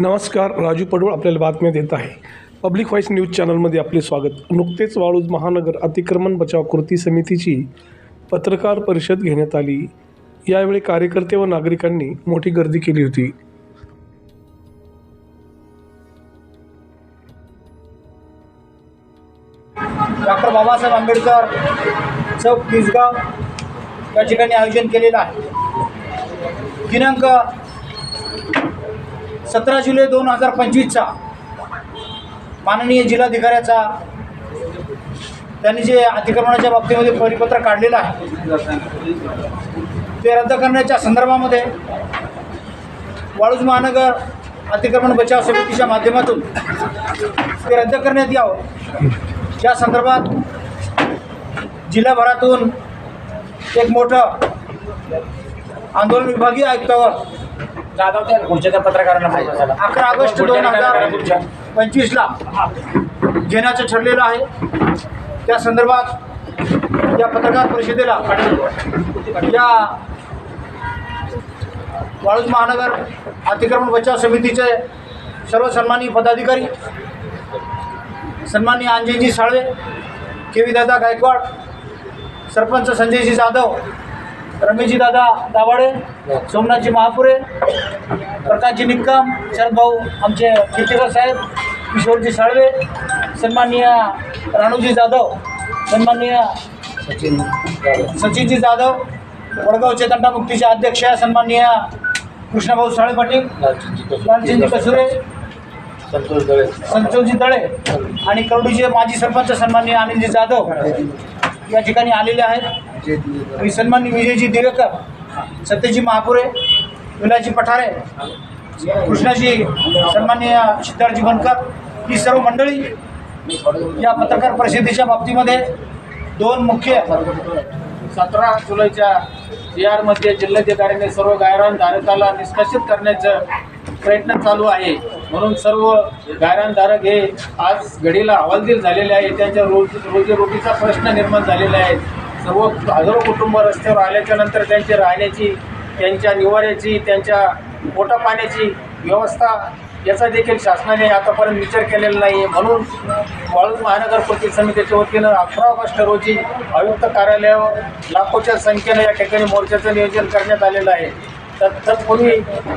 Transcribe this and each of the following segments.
नमस्कार राजू पडवळ आपल्याला बातम्या देत आहे. पब्लिक व्हॉईस न्यूज चॅनलमध्ये आपले स्वागत. नुकतेच वाळूज महानगर अतिक्रमण बचाव कृती समितीची पत्रकार परिषद घेण्यात आली. यावेळी कार्यकर्ते व नागरिकांनी मोठी गर्दी केली होती. डॉक्टर बाबासाहेब आंबेडकर चौक तिसगाव या ठिकाणी आयोजन केलेलं आहे. दिनांक सतरा जुलै दोन हजार पंचवीसचा माननीय जिल्हाधिकाऱ्याचा त्यांनी जे अतिक्रमणाच्या बाबतीमध्ये परिपत्र काढलेलं आहे ते रद्द करण्याच्या संदर्भामध्ये वाळूज महानगर अतिक्रमण बचाव समितीच्या माध्यमातून ते रद्द करण्यात यावं. या संदर्भात जिल्हाभरातून एक मोठं आंदोलन विभागीय आयुक्तावर जाधव त्या खुर्च्या पत्रकारांना झाला. अकरा ऑगस्ट दोन हजार पंचवीसला घेण्याचं ठरलेलं आहे. त्या संदर्भात या पत्रकार परिषदेला या वाळूज महानगर अतिक्रमण बचाव समितीचे सर्व सन्माननीय पदाधिकारी सन्माननीय अंजयजी साळवे केवी दादा गायकवाड सरपंच संजयजी जाधव रमेशजी दादा दाभाडे सोमनाथजी महापुरे प्रकाशजी निक्कम शरद भाऊ आमचे कीर्तिकर साहेब किशोरजी साळवे सन्माननीय राणूजी जाधव सन्माननीय सचिनजी जाधव वडगावचे तंटामुक्तीचे अध्यक्ष सन्माननीय कृष्णाभाऊ साळे पाटील लालचंदजी कसुरे. संतोष दळे. संतोषजी दळे आणि करडूचे माजी सरपंच सन्माननीय अनिलजी जाधव या ठिकाणी आलेले आहेत. आणि सन्माननीय विजयजी दिवेकर सत्यजी महापुरे विलाजी पठारे कृष्णाजी सन्माननीय सिद्धार्थजी बनकर ही सर्व मंडळी या पत्रकार परिषदेच्या बाबतीमध्ये दोन मुख्य सतरा जुलैच्या जी आरमध्ये जिल्हाधिकाऱ्यांनी सर्व गायरान धारकाला निष्कासित करण्याचा प्रयत्न चालू आहे. म्हणून सर्व गायरानधारक हे आज घडीला हवालदिल झालेले आहे. त्यांच्या रोज रोजीरोटीचा प्रश्न निर्माण झालेला आहे. सर्व हजारो कुटुंब रस्त्यावर आल्याच्यानंतर त्यांची राहण्याची त्यांच्या निवाऱ्याची त्यांच्या पोटा पाण्याची व्यवस्था याचा देखील शासनाने आतापर्यंत विचार केलेला नाही आहे म्हणून वाळूज महानगर कृती समितीच्या वतीनं अकरा ऑगस्ट रोजी आयुक्त कार्यालयावर लाखोच्या संख्येनं या ठिकाणी मोर्चाचं नियोजन करण्यात आलेलं आहे. तर तत्पूर्वी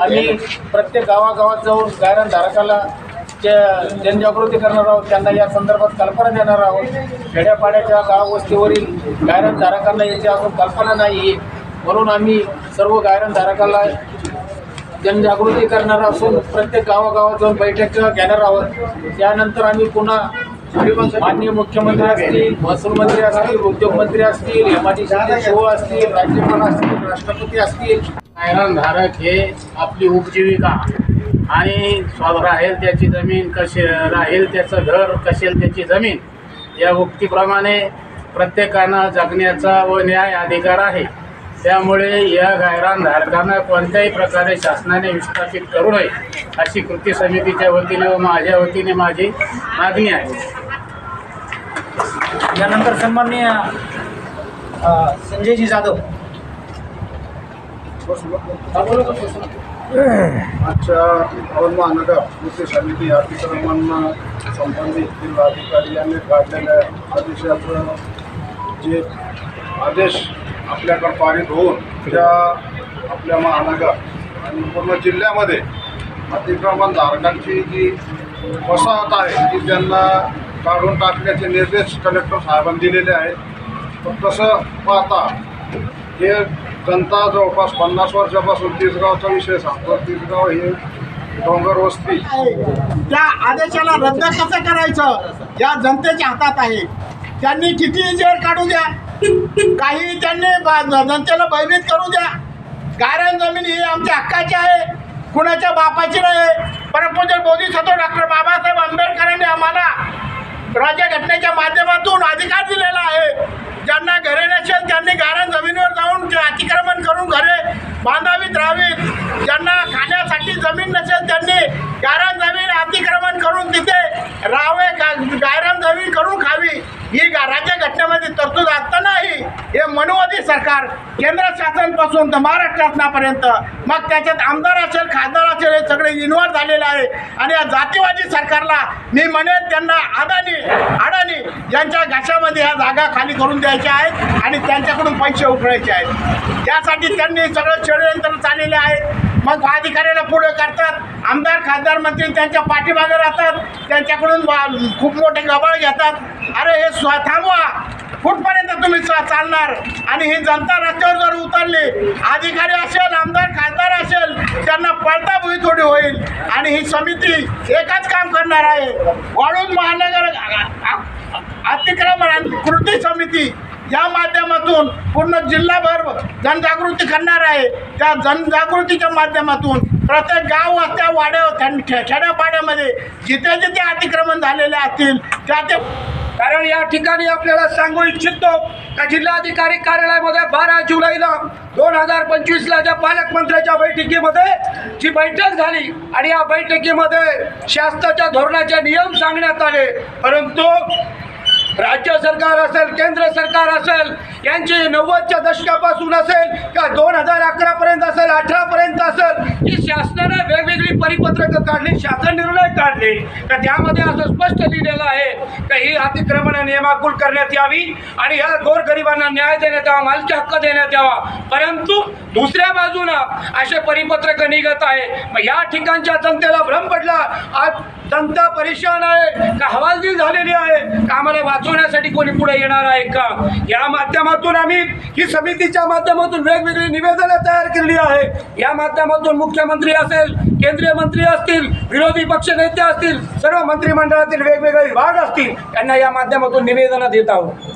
आम्ही प्रत्येक गावागावात जाऊन गायरणधारकाला त्या जनजागृती करणार आहोत त्यांना या संदर्भात कल्पना देणार आहोत. खेड्यापाड्याच्या गाववस्तीवरील वस्तीवरील याची अजून कल्पना नाही आहे म्हणून आम्ही सर्व गायरानधारकाला जनजागृती करणार असून प्रत्येक गावागावात जाऊन बैठक घेणार आहोत. त्यानंतर आम्ही पुन्हा माननीय मुख्यमंत्री असतील महसूल मंत्री असतील उद्योगमंत्री असतील एम शो असतील राज्यपाल असतील राष्ट्रपती असतील. धारक हे आपली उपजीविका. आणि राहील त्याची जमीन कशी राहील त्याचं घर कसेल त्याची जमीन या उक्तीप्रमाणे प्रत्येकानं जगण्याचा व न्याय अधिकार आहे. त्यामुळे या गायरानधारकांना कोणत्याही प्रकारे शासनाने विस्थापित करू नये अशी कृती समितीच्या वतीने व माझ्या वतीने माझी मागणी आहे. यानंतर सन्माननीय संजयजी जाधव. आजच्या औरंगाबाद महानगर कृती समिती अतिक्रमण संबंधित जिल्हाधिकारी यांनी काढलेल्या आदेशाचं जे आदेश आपल्याकडे पारित होऊन त्या आपल्या महानगर आणि पूर्ण जिल्ह्यामध्ये अतिक्रमणधारकांची जी वसाहत आहे ती त्यांना काढून टाकण्याचे निर्देश कलेक्टर साहेबांनी दिलेले आहेत. पण तसं पाहता हे जनता जवळपास पन्नास वर्षापासून तिसगावचा विषय सांगतो तिसगाव हे डोंगर वस्ती. त्या आदेशाला रद्द कसं करायचं? या जनतेच्या हातात आहे. त्यांनी किती जेळ काढू द्या काही त्यांनी जनतेला भयभीत करू द्या. गारण जमीन ही आमच्या हक्काची आहे कुणाच्या बापाची नाही. परमपूज्य बोधिसत्व डॉक्टर बाबासाहेब आंबेडकरांनी आम्हाला राज्यघटनेच्या माध्यमातून अधिकार दिलेला आहे. ज्यांना घरे नसेल त्यांनी गारण जमिनीवर जाऊन ते अतिक्रमण करून घरे बांधावीत राहावीत ज्यांना खाण्यासाठी जमीन नसेल त्यांनी गायरान जमीन अतिक्रमण करून तिथे राहावे गा- गायरान जमीन करून खावी ही गा- राज्यघटनेमध्ये तरतूद असतानाही हे मनुवादी सरकार केंद्र शासनपासून तर महाराष्ट्र शासनापर्यंत. मग त्याच्यात आमदार असेल खासदार असेल हे सगळे इन्व्हॉल्व झालेले आहे. आणि या जातीवादी सरकारला मी म्हणेन त्यांना अदानी अडाणी यांच्या घशामध्ये ह्या जागा खाली करून द्यायच्या आहेत आणि त्यांच्याकडून पैसे उकळायचे आहेत. त्यासाठी त्यांनी सगळं षडयंत्र चाललेले आहेत. मग अधिकाऱ्याला पुढे करतात. आमदार खासदार मंत्री त्यांच्या पाठीमागे राहतात. त्यांच्याकडून खूप मोठे गबाळ घेतात. अरे हे स्व थांबवा. कुठपर्यंत तुम्ही चालणार. आणि ही जनता रस्त्यावर जर उतरली अधिकारी असेल आमदार खासदार असेल त्यांना पळता भुई थोडी होईल. आणि ही समिती एकच काम करणार आहे. वाळून महानगर अतिक्रमण आणि कृती समिती या माध्यमातून पूर्ण जिल्हाभर जनजागृती करणार आहे. त्या जनजागृतीच्या माध्यमातून प्रत्येक गाव वस्त्या वाड्या खेड्यापाड्यामध्ये जिथे जिथे अतिक्रमण झालेले असतील त्या ते कारण या ठिकाणी आपल्याला सांगू इच्छितो का जिल्हाधिकारी कार्यालयामध्ये बारा जुलैला दोन हजार पंचवीसला ज्या पालकमंत्र्याच्या बैठकीमध्ये जी बैठक झाली आणि या बैठकीमध्ये शासनाच्या धोरणाचे नियम सांगण्यात आले परंतु राज्य सरकार असेल केंद्र सरकार असेल यांची नव्वदच्या दशकापासून असेल का दोन हजार अकरापर्यंत असेल अठरापर्यंत असेल की शासनाने वेगवेगळी परिपत्रकं काढली शासन निर्णय काढले. तर त्यामध्ये असं स्पष्ट लिहिलेलं आहे का ही अतिक्रमण नियमाकुल करण्यात यावी आणि या गोरगरिबांना न्याय देण्यात यावा मालकी हक्क देण्यात यावा. परंतु दुसऱ्या बाजूनं असे परिपत्रक निघत आहे. मग या ठिकाणच्या जनतेला भ्रम पडला. आज जनता परेशान आहे का हवालदिल झालेली आहे? का आम्हाला वाचवण्यासाठी कोणी पुढे येणार आहे का? या माध्यमातून आम्ही ही समितीच्या माध्यमातून वेगवेगळी निवेदनं तयार केली आहे. या माध्यमातून मुख्यमंत्री असेल केंद्रीय मंत्री असतील विरोधी पक्ष नेते असतील सर्व मंत्रिमंडळातील वेगवेगळे विभाग असतील त्यांना या माध्यमातून निवेदनं देत आहोत.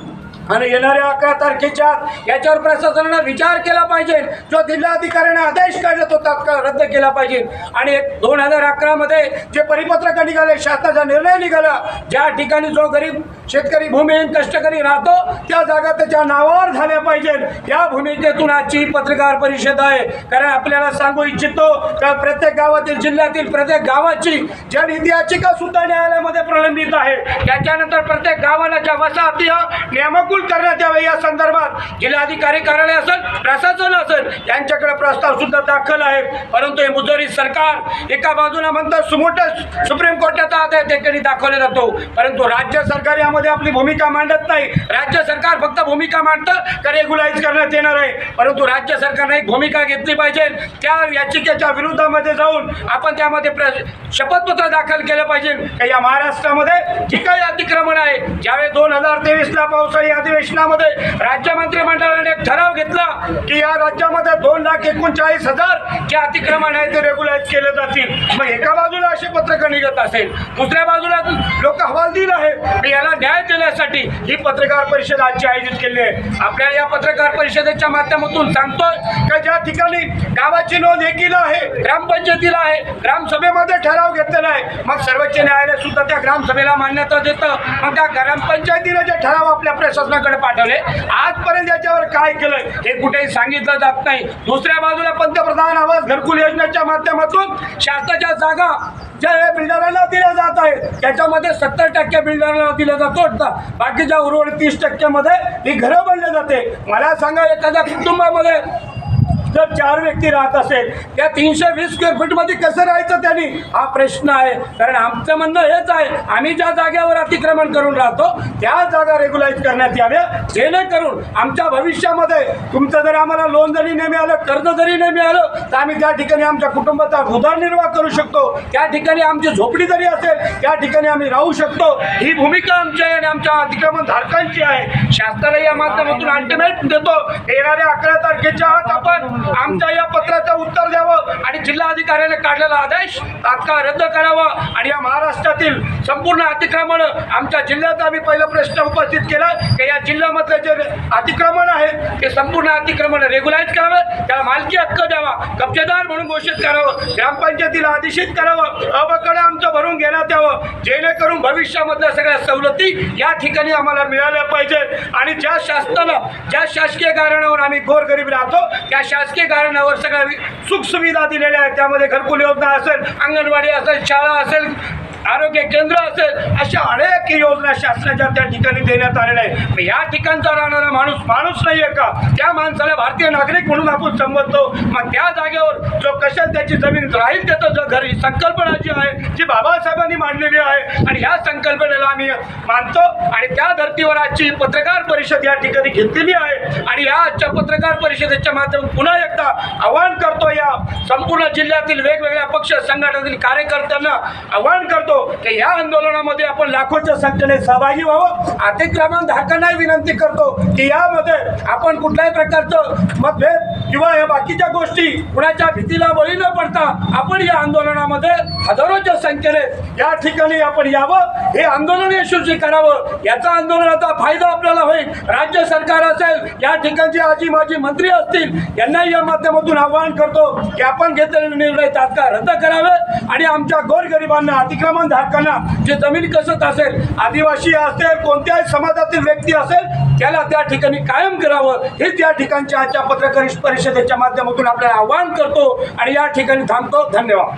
आणि येणाऱ्या अकरा तारखेच्या याच्यावर प्रशासनानं विचार केला पाहिजे. जो जिल्हाधिकाऱ्यांना आदेश काढला तो तात्काळ रद्द केला पाहिजे. आणि दोन हजार अकरामध्ये जे परिपत्रक निघाले शासनाचा निर्णय निघाला ज्या ठिकाणी जो गरीब शेतकरी भूमिहीन कष्टकरी राहतो त्या जागा त्याच्या नावावर झाल्या पाहिजेत या भूमिकेतून आजची पत्रकार परिषद आहे. कारण आपल्याला सांगू इच्छितो का प्रत्येक गावातील जिल्ह्यातील प्रत्येक गावाची जनहित याचिका सुद्धा न्यायालयामध्ये प्रलंबित आहे. त्याच्यानंतर प्रत्येक गावाला ज्या वसाहती नियमाकुल करण्यात यावे या संदर्भात जिल्हाधिकारी कार्यालय असेल प्रशासन असेल यांच्याकडे प्रस्ताव सुद्धा दाखल आहे. परंतु हे मुजोरी सरकार एका बाजूला म्हणतात सुमोट सुप्रीम कोर्टाचा आदेश ठिकाणी दाखवला जातो परंतु राज्य सरकार यामध्ये आपली भूमिका मांडत नाही. राज्य सरकार फक्त भूमिका मांडतं का रेग्युलाइज करण्यात येणार आहे? परंतु राज्य सरकारने एक भूमिका घेतली पाहिजे. त्या याचिकेच्या विरोधामध्ये जाऊन आपण त्यामध्ये प्र शपथपत्र दाखल केलं पाहिजे. या महाराष्ट्रामध्ये जी काही अतिक्रमण आहे ज्यावेळेस दोन पावसाळी अधिवेशनामध्ये राज्य मंत्रिमंडळाने एक ठराव घेतला की या राज्यामध्ये दोन लाख एकोणचाळीस हजार जे अतिक्रमण आहे ते रेग्युलाइज केले जातील. मग एका बाजूला असे पत्रकं निघत असेल दुसऱ्या बाजूला लोक हवालदिल आहे याला न्याय देण्यासाठी ही पत्रकार परिषद आजची आयोजित केली आहे. आपल्या या पत्रकार परिषदेच्या माध्यमातून सांगतोय का ज्या ठिकाणी गावाची नोंद एकीला आहे ग्रामपंचायतीला आहे. ग्रामसभेमध्ये ठराव घेतलेला आहे. मग सर्वोच्च न्यायालय सुद्धा त्या ग्रामसभेला मान्यता देतं. मग त्या ग्रामपंचायतीने जे ठराव आपल्या प्रशासनाकडे पाठवले आजपर्यंत याच्यावर काय केलंय हे कुठेही सांगितलं जात नाही. दुसऱ्या बाजूला पंतप्रधान आवास घरकुल योजनेच्या माध्यमातून शासनाच्या जागा ज्या या बिल्डरांना दिल्या जात आहे त्याच्यामध्ये सत्तर टक्के बिल्डरांना दिलं जातो. बाकीच्या उर्वरित तीस टक्क्यामध्ये ही घरं बनले जाते. मला सांगा एखाद्या कुटुंबामध्ये जर चार व्यक्ती राहत असेल त्या तीनशे वीस स्क्वेअर फीटमध्ये कसं राहायचं त्यांनी? हा प्रश्न आहे. कारण आमचं म्हणणं हेच आहे आम्ही ज्या जागेवर अतिक्रमण करून राहतो त्या जागा रेग्युलाइज करण्यात याव्या जेणेकरून आमच्या भविष्यामध्ये तुमचं जर आम्हाला लोन जरी नाही मिळालं कर्ज जरी नाही मिळालं तर आम्ही त्या ठिकाणी आमच्या कुटुंबाचा उदरनिर्वाह करू शकतो त्या ठिकाणी आमची झोपडी जरी असेल त्या ठिकाणी आम्ही राहू शकतो. ही भूमिका आमची आहे आणि आमच्या अतिक्रमण धारकांची आहे. शासनाला या माध्यमातून अल्टिमेट देतो. येणाऱ्या अकरा तारखेच्या आत आपण आमच्या या पत्राचं उत्तर द्यावं आणि जिल्हाधिकाऱ्याने काढलेला आदेश तात्काळ रद्द करावा आणि या महाराष्ट्रातील संपूर्ण अतिक्रमण आमच्या जिल्ह्यात आम्ही पहिला प्रश्न उपस्थित केला की या जिल्ह्यामधलं जे अतिक्रमण आहे ते संपूर्ण अतिक्रमण रेग्युलाइज करावं त्याला मालकी हक्क द्यावा कब्जेदार म्हणून घोषित करावं ग्रामपंचायतीला आदेशित करावं अबकडे आमचं भरून घेण्यात यावं जेणेकरून भविष्यामधल्या सगळ्या सवलती या ठिकाणी आम्हाला मिळाल्या पाहिजे आणि ज्या शासनाला ज्या शासकीय कारणावर आम्ही गोरगरीब राहतो त्या शासकीय कारणावर सगळ्या सुखसुविधा दिलेल्या आहेत. त्यामध्ये घरकुल योजना असेल अंगणवाडी असेल शाळा असेल आरोग्य केंद्र असेल अशा अनेक योजना शासनाच्या त्या ठिकाणी देण्यात आलेल्या आहे मग या ठिकाणचा राहणारा माणूस माणूस नाही आहे का? त्या माणसाला भारतीय नागरिक म्हणून आपण संबोधतो. मग त्या जागेवर जो कशात त्याची जमीन राहील त्याचं जो घरी संकल्पना जी आहे जी बाबासाहेबांनी मांडलेली आहे आणि ह्या संकल्पनेला आम्ही मानतो. आणि त्या धर्तीवर आजची पत्रकार परिषद या ठिकाणी घेतलेली आहे. आणि या आजच्या पत्रकार परिषदेच्या माध्यमातून पुन्हा एकदा आवाहन करतो या संपूर्ण जिल्ह्यातील वेगवेगळ्या पक्ष संघटनातील कार्यकर्त्यांना आवाहन करतो. की या आंदोलनामध्ये आपण लाखोच्या संख्येने सहभागी व्हावं. अतिक्रमण धारकांनाही विनंती करतो की यामध्ये आपण कुठल्याही प्रकारचं मतभेद किंवा या बाकीच्या गोष्टी कुणाच्या भीतीला बळी न पडता आपण या आंदोलनामध्ये हजारोच्या संख्येने या ठिकाणी आपण यावं. हे आंदोलन यशस्वी करावं. याचा आंदोलनाचा फायदा आपल्याला होईल. राज्य सरकार असेल या ठिकाणचे आजी माजी मंत्री असतील यांनाही या माध्यमातून आवाहन करतो की आपण घेतलेले निर्णय तात्काळ रद्द करावे आणि आमच्या गोरगरिबांना अतिक्रमण धारकांना जे जमीन कसत असेल आदिवासी असेल कोणत्याही समाजातील व्यक्ती असेल त्याला त्या ठिकाणी कायम करावं. हे त्या ठिकाणच्या आजच्या पत्रकार परिषदेच्या माध्यमातून आपल्याला आवाहन करतो आणि या ठिकाणी थांबतो. धन्यवाद.